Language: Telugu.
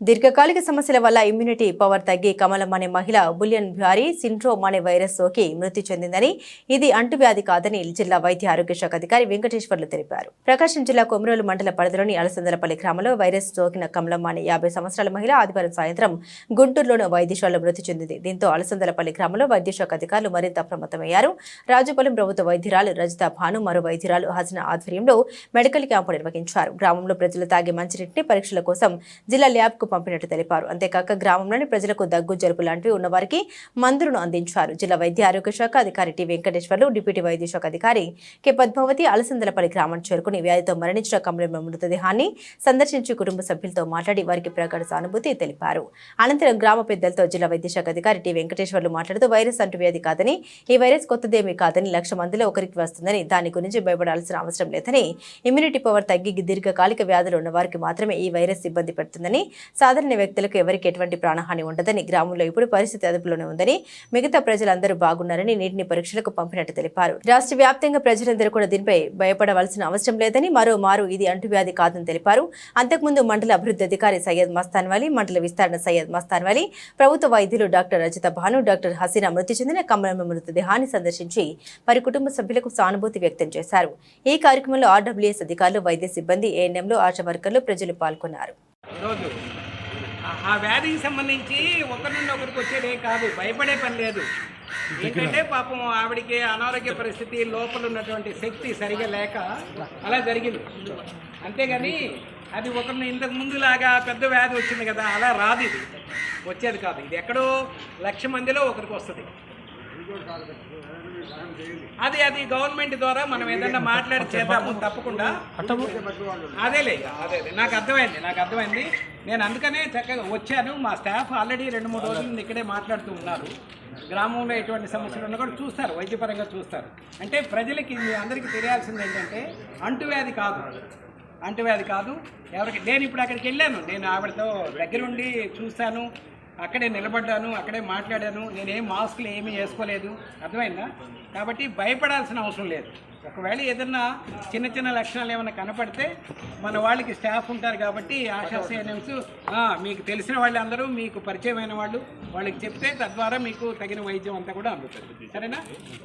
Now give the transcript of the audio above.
దీర్ఘకాలిక సమస్యల వల్ల ఇమ్యూనిటీ పవర్ తగ్గి కమలం అనే మహిళ బులియన్ భారీ సిండ్రోమ్ అనే వైరస్ సోకి మృతి చెందిందని ఇది అంటువ్యాధి కాదని జిల్లా వైద్య ఆరోగ్య శాఖ అధికారి వెంకటేశ్వర్లు తెలిపారు. ప్రకాశం జిల్లా కొమరోలు మండల పరిధిలోని అలసందలపల్లి గ్రామంలో వైరస్ సోకిన కమలం అనే యాభై సంవత్సరాల మహిళ ఆదివారం సాయంత్రం గుంటూరులోని వైద్యశాలలో మృతి చెందింది. దీంతో అలసందలపల్లి గ్రామంలో వైద్యశాఖ అధికారులు మరింత అప్రమత్తమయ్యారు. రాజుపాలెం ప్రభుత్వ వైద్యురాలు రజిత భాను మరో వైద్యురాలు హజన ఆధ్వర్యంలో మెడికల్ క్యాంపు నిర్వహించారు. గ్రామంలో ప్రజలు తాగే మంచినీటిని పరీక్షల కోసం జిల్లా ల్యాబ్కు పంపినట్టు తెలిపారు. అంతేకాక గ్రామంలోని ప్రజలకు దగ్గు జలుపు లాంటివి ఉన్న వారికి మందులను అందించారు. జిల్లా వైద్య ఆరోగ్య శాఖ అధికారి టి. వెంకటేశ్వర్లు డిప్యూటీ వైద్య శాఖ అధికారి కె. పద్మావతి అలసందలపల్లి గ్రామం చేరుకుని వ్యాధితో మరణించిన కమలమ్మ మృతదేహాన్ని సందర్శించి కుటుంబ సభ్యులతో మాట్లాడి వారికి ప్రగాఢ సానుభూతి తెలిపారు. అనంతరం గ్రామ పెద్దలతో జిల్లా వైద్య శాఖ అధికారి టి. వెంకటేశ్వర్లు మాట్లాడుతూ వైరస్ అంటువ్యాధి కాదని ఈ వైరస్ కొత్తదేమీ కాదని లక్ష మందిలో ఒకరికి వస్తుందని దాని గురించి భయపడాల్సిన అవసరం లేదని ఇమ్యూనిటీ పవర్ తగ్గి దీర్ఘకాలిక వ్యాధులు ఉన్న వారికి మాత్రమే ఈ వైరస్ ఇబ్బంది పెడుతుందని సాధారణ వ్యక్తులకు ఎవరికి ఎటువంటి ప్రాణహాని ఉండదని గ్రామంలో ఇప్పుడు పరిస్థితి అదుపులోనే ఉందని మిగతా ప్రజలందరూ బాగున్నారని నీటిని పరీక్షలకు పంపినట్టు తెలిపారు. రాష్ట్ర వ్యాప్తంగా ప్రజలందరూ కూడా దీనిపై భయపడవలసిన అవసరం లేదని మరో మారు ఇది అంటువ్యాధి కాదని తెలిపారు. అంతకుముందు మండల అభివృద్ధి అధికారి సయ్యద్ మస్తాన్ వాలి మండల విస్తరణ సయ్యద్ మస్తాన్ వలి ప్రభుత్వ వైద్యులు డాక్టర్ రజిత భాను డాక్టర్ హసీనా మృతి చెందిన కమలమ్మ మృతదేహాన్ని సందర్శించి వారి కుటుంబ సభ్యులకు సానుభూతి వ్యక్తం చేశారు. ఈ కార్యక్రమంలో ఆర్డబ్ల్యూఎస్ అధికారులు వైద్య సిబ్బంది ఏఎన్ఎంలు ఆశా వర్కర్లు ప్రజలు పాల్గొన్నారు. ఆ- వ్యాధికి సంబంధించి ఒకరి నుండి ఒకరికి వచ్చేదే కాదు భయపడే పని లేదు. ఏంటంటే పాపం ఆవిడికి అనారోగ్య పరిస్థితి లోపల ఉన్నటువంటి శక్తి సరిగా లేక అలా జరిగింది. అంతేగాని అది ఒకరిని ఇంతకు ముందులాగా పెద్ద వ్యాధి వచ్చింది కదా అలా రాదు ఇది. వచ్చేది కాదు. ఇది ఎక్కడో లక్ష మందిలో ఒకరికి వస్తుంది. అది అది గవర్నమెంట్ ద్వారా మనం ఏదైనా మాట్లాడి చేద్దాము తప్పకుండా. అదేలే అదే అదే. నాకు అర్థమైంది నాకు అర్థమైంది. నేను అందుకనే చక్కగా వచ్చాను. మా స్టాఫ్ ఆల్రెడీ రెండు మూడు రోజుల నుండి ఇక్కడే మాట్లాడుతూ ఉన్నారు. గ్రామంలో ఎటువంటి సమస్యలు ఉన్నా కూడా చూస్తారు వైద్యపరంగా చూస్తారు. అంటే ప్రజలకి మీ అందరికీ తెలియాల్సింది ఏంటంటే అంటువ్యాధి కాదు. అంటువ్యాధి కాదు. ఎవరికి నేను ఇప్పుడు అక్కడికి వెళ్ళాను. నేను ఆవిడతో దగ్గరుండి చూశాను. అక్కడే నిలబడ్డాను అక్కడే మాట్లాడాను. నేనేం మాస్కులు ఏమీ వేసుకోలేదు. అర్థమైందా? కాబట్టి భయపడాల్సిన అవసరం లేదు. ఒకవేళ ఏదన్నా చిన్న చిన్న లక్షణాలు ఏమైనా కనపడితే మన వాళ్ళకి స్టాఫ్ ఉంటారు కాబట్టి ఆశా సేనమ్స్ మీకు తెలిసిన వాళ్ళందరూ మీకు పరిచయమైన వాళ్ళు వాళ్ళకి చెప్తే తద్వారా మీకు తగిన వైద్యం అంతా కూడా అందుతుంది. సరేనా?